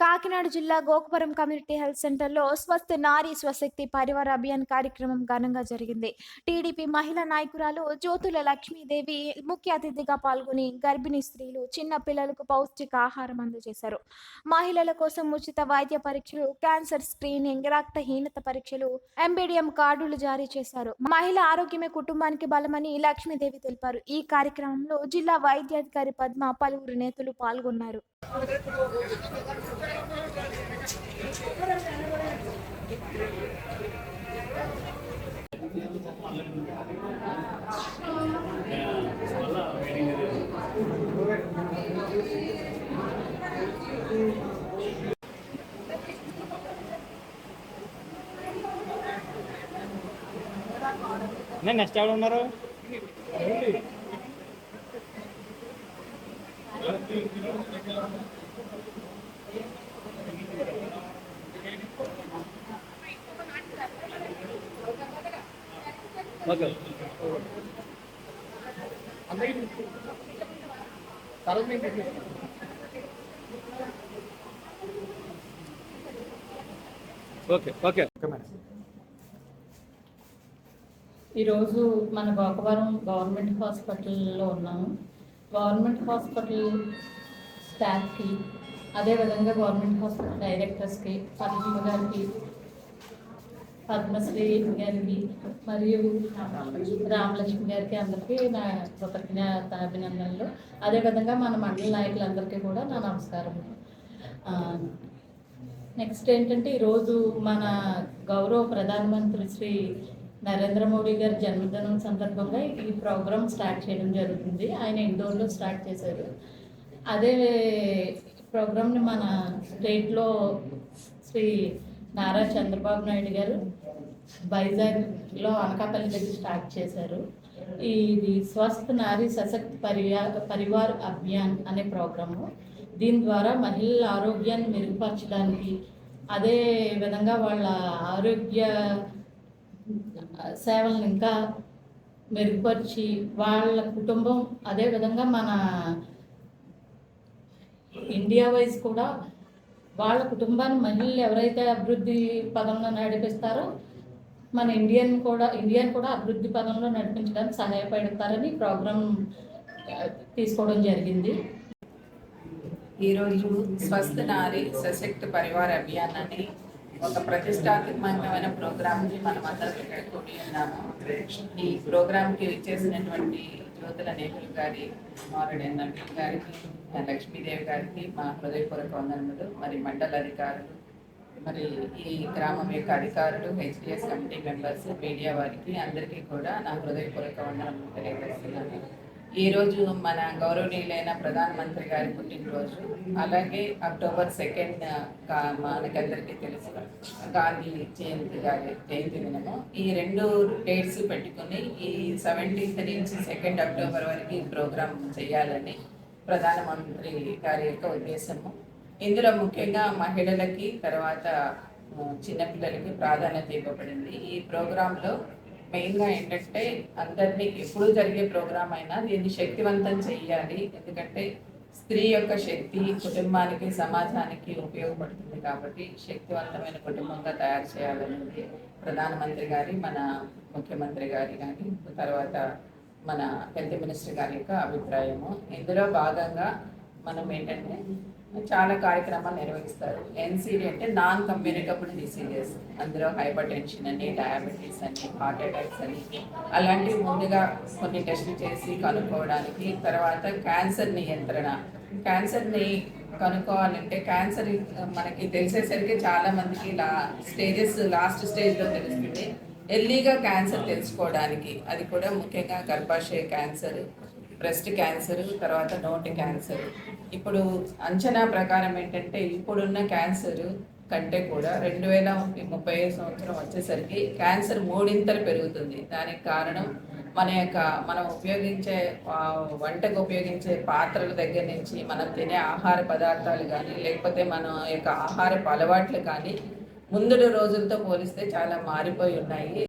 కాకినాడ జిల్లా గోకపురం community health సెంటర్లో స్వస్థ నారీ స్వశక్తి పరివార అభియాన్ కార్యక్రమం ఘనంగా జరిగింది. టీడీపీ మహిళా నాయకురాలు జ్యోతుల లక్ష్మీదేవి ముఖ్య అతిథిగా పాల్గొని గర్భిణీ స్త్రీలు చిన్న పిల్లలకు పౌష్టిక ఆహారం అందజేశారు. మహిళల కోసం ఉచిత వైద్య పరీక్షలు క్యాన్సర్ స్క్రీనింగ్ రక్తహీనత పరీక్షలు ఎంబీడిఎం కార్డులు జారీ చేశారు. మహిళ ఆరోగ్యమే కుటుంబానికి బలమని లక్ష్మీదేవి తెలిపారు. ఈ కార్యక్రమంలో జిల్లా వైద్యాధికారి పద్మ పలువురు నేతలు పాల్గొన్నారు. నేను నెక్స్ట్ ఎవరు ఉన్నారు? Okay okay okay okay madam ఈరోజు మన గోకవరం గవర్నమెంట్ హాస్పిటల్లో ఉన్నాము. గవర్నమెంట్ హాస్పిటల్ స్టాఫ్కి అదేవిధంగా గవర్నమెంట్ హాస్పిటల్ డైరెక్టర్స్కి పద్మ గారికి పద్మశ్రీ గారికి మరియు రామలక్ష్మి గారికి అందరికీ నా కృతజ్ఞత అభినందనలు. అదేవిధంగా మన మండల నాయకులందరికీ కూడా నా నమస్కారం నెక్స్ట్ ఏంటంటే ఈరోజు మన గౌరవ ప్రధానమంత్రి శ్రీ నరేంద్ర మోడీ గారి జన్మదినం సందర్భంగా ఈ ప్రోగ్రామ్ స్టార్ట్ చేయడం జరుగుతుంది. ఆయన ఇండోర్లో స్టార్ట్ చేశారు. అదే ప్రోగ్రామ్ని మన స్టేట్లో శ్రీ నారా చంద్రబాబు నాయుడు గారు వైజాగ్లో అనకాపల్లి దగ్గర స్టార్ట్ చేశారు. ఇది స్వస్థ నారీ సశక్తి పరివా పరివార్ అభియాన్ అనే ప్రోగ్రాము. దీని ద్వారా మహిళల ఆరోగ్యాన్ని మెరుగుపరచడానికి అదే విధంగా వాళ్ళ ఆరోగ్య సేవలను ఇంకా మెరుగుపరిచి వాళ్ళ కుటుంబం అదే విధంగా మన ఇండియా వైజ్ కూడా వాళ్ళ కుటుంబాన్ని మహిళలు ఎవరైతే అభివృద్ధి పదంలో నడిపిస్తారో మన ఇండియన్ కూడా ఇండియన్ కూడా అభివృద్ధి పదంలో నడిపించడానికి సహాయపడతారని ప్రోగ్రాం తీసుకోవడం జరిగింది. ఈరోజు స్వస్థ నారి సశక్త పరివార అభియాన్ అని ఒక ప్రతిష్టాత్మకమైన ప్రోగ్రామ్ని మనం అందరం ఇక్కడ కూడి ఉన్నాము. ఈ ప్రోగ్రామ్కి ఇచ్చేసినటువంటి జ్యోతుల నేహుల్ గారి మారడి నటులు గారికి లక్ష్మీదేవి గారికి మా హృదయపూర్వక వందనములు. మరి మండల అధికారులు మరి ఈ గ్రామం యొక్క అధికారులు హెచ్డిఎస్ కమిటీ మెంబర్స్ మీడియా వారికి అందరికీ కూడా నా హృదయపూర్వక వందనములు తెలియజేస్తున్నాను. ఈరోజు మన గౌరవనీయులైన ప్రధానమంత్రి గారి పుట్టినరోజు అలాగే అక్టోబర్ సెకండ్ మనకందరికీ తెలుసు. గాంధీ జయంతి గారి జయంతి దినము. ఈ రెండు డేట్స్ పెట్టుకుని ఈ సెవెంటీన్త్ నుంచి సెకండ్ అక్టోబర్ వరకు ఈ ప్రోగ్రామ్ చేయాలని ప్రధానమంత్రి గారి యొక్క ఉద్దేశము. ఇందులో ముఖ్యంగా మహిళలకి తర్వాత చిన్నపిల్లలకి ప్రాధాన్యత ఇవ్వబడింది. ఈ ప్రోగ్రాంలో మెయిన్గా ఏంటంటే అందరినీ ఎప్పుడు జరిగే ప్రోగ్రామ్ అయినా దీన్ని శక్తివంతం చేయాలి ఎందుకంటే స్త్రీ యొక్క శక్తి కుటుంబానికి సమాజానికి ఉపయోగపడుతుంది కాబట్టి శక్తివంతమైన కుటుంబంగా తయారు చేయాలనేది ప్రధానమంత్రి గారి మన ముఖ్యమంత్రి గారి కానీ తర్వాత మన హెల్త్ మినిస్టర్ గారి యొక్క అభిప్రాయము. ఇందులో భాగంగా మనం ఏంటంటే చాలా కార్యక్రమాలు నిర్వహిస్తారు. ఎన్సీడీ అంటే నాన్ కమ్యూనికబుల్ డిసీజెస్ అందులో హైపర్ టెన్షన్ అని డయాబెటీస్ అని హార్ట్ అటాక్స్ అని. అలాంటివి ముందుగా కొన్ని టెస్టులు చేసి కనుక్కోవడానికి తర్వాత క్యాన్సర్ నియంత్రణ. క్యాన్సర్ని కనుక్కోవాలంటే క్యాన్సర్ మనకి తెలిసేసరికి చాలా మందికి లా స్టేజెస్ లాస్ట్ స్టేజ్లో తెలుస్తుంది. ఎర్లీగా క్యాన్సర్ తెలుసుకోవడానికి అది కూడా ముఖ్యంగా గర్భాశయ క్యాన్సర్ బ్రెస్ట్ క్యాన్సర్ తర్వాత నోటి క్యాన్సర్ ఇప్పుడు అంచనా ప్రకారం ఏంటంటే ఇప్పుడున్న క్యాన్సర్ కంటే కూడా రెండు వేల ముప్పై సంవత్సరం వచ్చేసరికి క్యాన్సర్ మూడింతలు పెరుగుతుంది. దానికి కారణం మన యొక్క మనం ఉపయోగించే వంటకు ఉపయోగించే పాత్రల దగ్గర నుంచి మనం తినే ఆహార పదార్థాలు కానీ లేకపోతే మన యొక్క ఆహారపు అలవాట్లు కానీ ముందు రోజులతో పోలిస్తే చాలా మారిపోయి ఉన్నాయి.